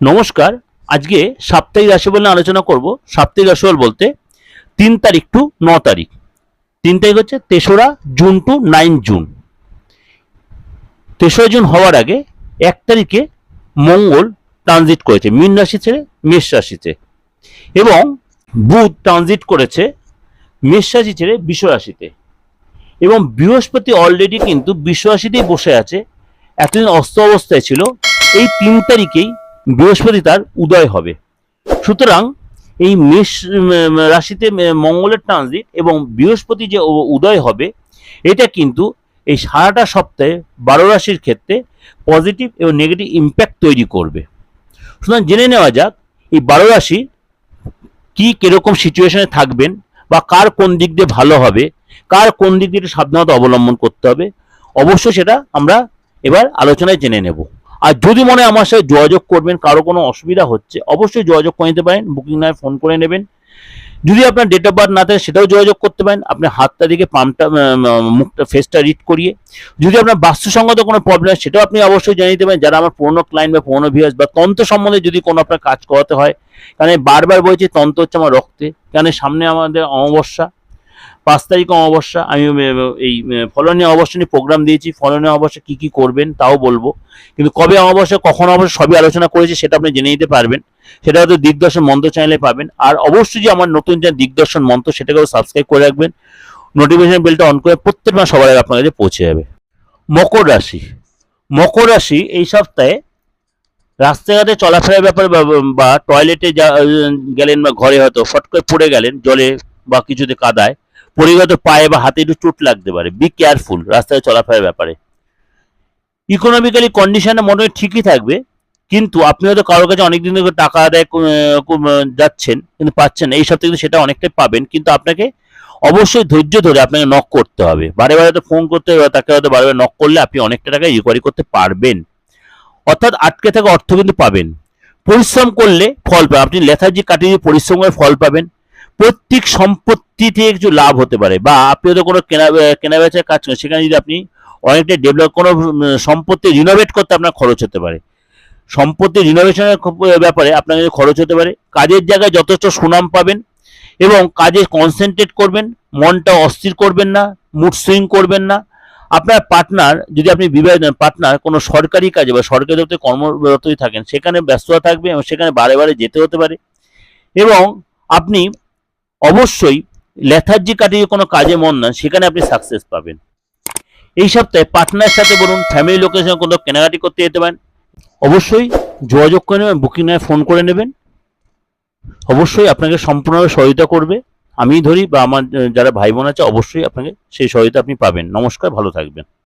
নমস্কার। আজকে সাপ্তাহিক রাশিফল নিয়ে আলোচনা করব। সাপ্তাহিক রাশিফল বলতে তিন তারিখ টু ন তারিখ। তিন তারিখ হচ্ছে তেসরা জুন টু নাইন জুন। তেসরা জুন হওয়ার আগে এক তারিখে মঙ্গল ট্রানজিট করেছে, মীন রাশি ছেড়ে মেষ রাশিতে এবং বুধ ট্রানজিট করেছে মেষ রাশি ছেড়ে বিশ্ব রাশিতে। এবং বৃহস্পতি অলরেডি কিন্তু বিশ্ব রাশিতেই বসে আছে। এতদিন অস্ত অবস্থায় ছিল। এই তিন তারিখেই বৃহস্পতি তার উদয় হবে। সুতরাং এই মেষ রাশিতে মঙ্গলের ট্রানজিট এবং বৃহস্পতি যে উদয় হবে, এটা কিন্তু এই সারাটা সপ্তাহে বারো রাশির ক্ষেত্রে পজিটিভ এবং নেগেটিভ ইম্প্যাক্ট তৈরি করবে। সুতরাং জেনে নেওয়া যাক, এই বারো রাশি কি কীরকম সিচুয়েশনে থাকবেন বা কার কোন দিক দিয়ে ভালো হবে, কার কোন দিক দিয়ে সাবধানতা অবলম্বন করতে হবে, অবশ্যই সেটা আমরা এবার আলোচনায় জেনে নেব। আর যদি মনে আমার সাথে যোগাযোগ করবেন, কারও কোনো অসুবিধা হচ্ছে, অবশ্যই যোগাযোগ করে নিতে পারেন বুকিং নয় ফোন করে নেবেন। যদি আপনার ডেট অফ বার্থ না থাকে, সেটাও যোগাযোগ করতে পারেন, আপনি হাতটা দিকে পাম্পটা মুখটা ফেসটা রিড করিয়ে। যদি আপনার বাস্তুসঙ্গত কোনো প্রবলেম হয়, সেটাও আপনি অবশ্যই জানিয়ে দেবেন যারা আমার পুরোনো ক্লায়েন্ট বা পুরোনো ভিউয়ার্স বা তন্ত্র সম্বন্ধে যদি কোনো আপনার কাজ করাতে হয়, কারণ বারবার বলছি, তন্ত্র হচ্ছে আমার রক্তে, কারণ সামনে আমাদের অমাবস্যা পাঁচ তারিখ অমাবস্যা আমি এই ফলনীয় অমাবস্যা নিয়ে প্রোগ্রাম দিয়েছি ফলনীয় অমাবস্যা কী কী করবেন তাও বলব। কিন্তু কবে অমাবস্যা, কখন অমাবস্যা সবই আলোচনা করেছি সেটা আপনি জেনে নিতে পারবেন। সেটা হয়তো দিগদর্শন মন্ত্র চ্যানেলে পাবেন। আর অবশ্যই যে আমার নতুন যে দিগদর্শন মন্ত্র সেটাকেও সাবস্ক্রাইব করে রাখবেন। নোটিফিকেশন বেলটা অন করে প্রত্যেক মাস সবার আগে আপনার কাছে পৌঁছে যাবে। মকর রাশি। মকর রাশি এই সপ্তাহে রাস্তাঘাটে চলাফেরার ব্যাপারে বা- টয়লেটে গেলেন বা ঘরে হয়তো, ফট করে পড়ে গেলেন, জলে বা কিছুতে কাদায়। হয়তো পায়ে বা হাতে একটু চোট লাগতে পারে। বি কেয়ারফুল রাস্তায় চলাফেরার ব্যাপারে। ইকোনমিক্যালি কন্ডিশনে মনে হয় ঠিকই থাকবে, কিন্তু আপনি হয়তো কারোর কাছে অনেকদিন ধরে টাকা আদায় যাচ্ছেন, কিন্তু পাচ্ছেন। এই সপ্তাহে কিন্তু সেটা অনেকটাই পাবেন, কিন্তু আপনাকে অবশ্যই ধৈর্য ধরে আপনাকে নক করতে হবে। বারে বারে হয়তো ফোন করতে হবে, তাকে হয়তো বারে বারে নক করলে আপনি অনেকটা টাকা রিকভারি করতে পারবেন। অর্থাৎ আটকে থাকা অর্থ কিন্তু পাবেন। পরিশ্রম করলে ফল পাবেন। আপনি লেথার্জি কাটিয়ে পরিশ্রম করে ফল পাবেন প্রত্যেক সম্পত্তি থেকে কিছু লাভ হতে পারে। বা আপনি হয়তো কোনো কেনা কেনা বেচার কাজ করেন, সেখানে যদি আপনি অনেকটা ডেভেলপ কোনো সম্পত্তি রিনোভেট করতে আপনার খরচ হতে পারে। সম্পত্তি রিনোভেশনের ব্যাপারে আপনার কাছে খরচ হতে পারে, কাজের জায়গায় যথেষ্ট সুনাম পাবেন এবং কাজে কনসেন্ট্রেট করবেন, মনটা অস্থির করবেন না মুড সুইং করবেন না। আপনার পার্টনার যদি আপনি বিবাহ পার্টনার কোনো সরকারি কাজে বা সরকারি দপ্তরে কর্মরতই থাকেন, সেখানে ব্যস্ততা থাকবে এবং সেখানে বারে বারে যেতে হতে পারে। এবং আপনি অবশ্যই লেথার্জি কাটিয়ে কোনো কাজে মন না, সেখানে আপনি সাকসেস পাবেন। এই সপ্তাহে পার্টনারের সাথে বলুন ফ্যামিলি সঙ্গে কোনো কেনাকাটি করতে যেতে পারেন। অবশ্যই যোগাযোগ করে নেবেন বুকিং নয় ফোন করে নেবেন। অবশ্যই আপনাকে সম্পূর্ণভাবে সহায়তা করবে। আমি ধরি বা আমার, যারা ভাই বোন আছে, অবশ্যই আপনাকে সেই সহায়তা আপনি পাবেন। নমস্কার, ভালো থাকবেন।